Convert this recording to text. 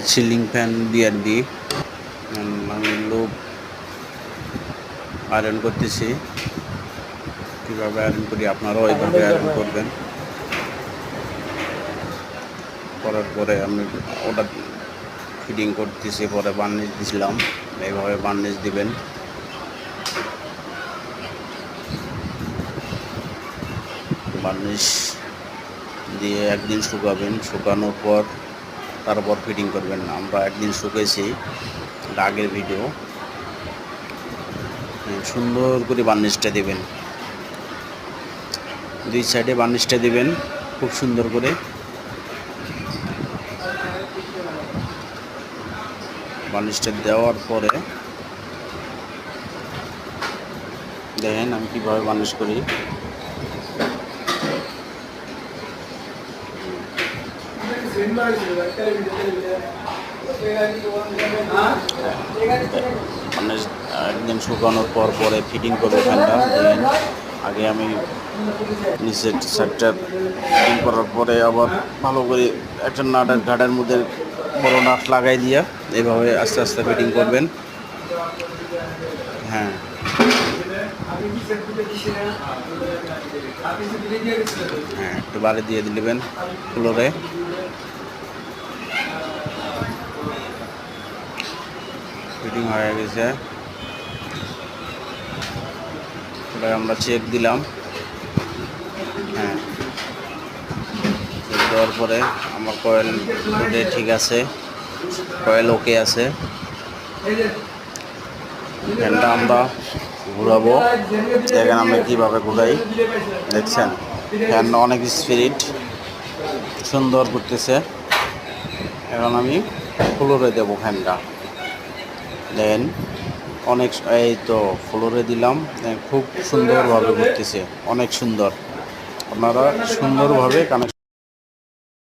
Ceiling fan BRB আমি লোক iron করতেছি। কীভাবে আয়রন করি আপনারাও এইভাবে আয়রন করবেন। করার পরে আমি ওটা ফিটিং করতেছি পরে বার্নিশ দিছিলাম। এইভাবে বার্নিশ দিবেন। বার্নিশ দিয়ে একদিন শুকাবেন। শুকানোর পর তারপর ফিটিং করবেন না। আমরা একদিন শুকেছি আগের ভিডিও। সুন্দর করে বার্নিশটা দেবেন। দুই সাইডে বার্নিশটা দেবেন, খুব সুন্দর করে। বার্নিশটা দেওয়ার পরে দেখেন আমি কীভাবে বার্নিশ করি। মানে একদিন শুকানোর পর পরে ফিটিং করব ফ্যানটা আগে আমি নিচের সাইডটা ফিটিং করার পরে আবার ভালো করে একটা নাটের ঘাটের মধ্যে বড় নাট লাগাই দিয়া এইভাবে আস্তে আস্তে ফিটিং করবেন। হ্যাঁ। হ্যাঁ একটু বাড়ি দিয়ে দিলেন ফ্লোরে ফিটিং হয়ে গেছে। এবার আমরা চেক দিলাম। হ্যাঁ। চেক দেওয়ার পরে আমার কয়েল ঠিক আছে। কয়েল ওকে আছে। ফ্যানটা আমরা ঘুরাবো। দেখেন আমরা কীভাবে ঘুরাই। দেখছেন? ফ্যান অনেক স্পিরিট সুন্দর করতেছে। এখন আমি ফ্লোরে দেবো ফ্যানটা। দেন অনেক এই তো ফ্লোরে দিলাম। খুব সুন্দরভাবে ঘুরতেছে। অনেক সুন্দর। আপনারা সুন্দরভাবে কানেকশন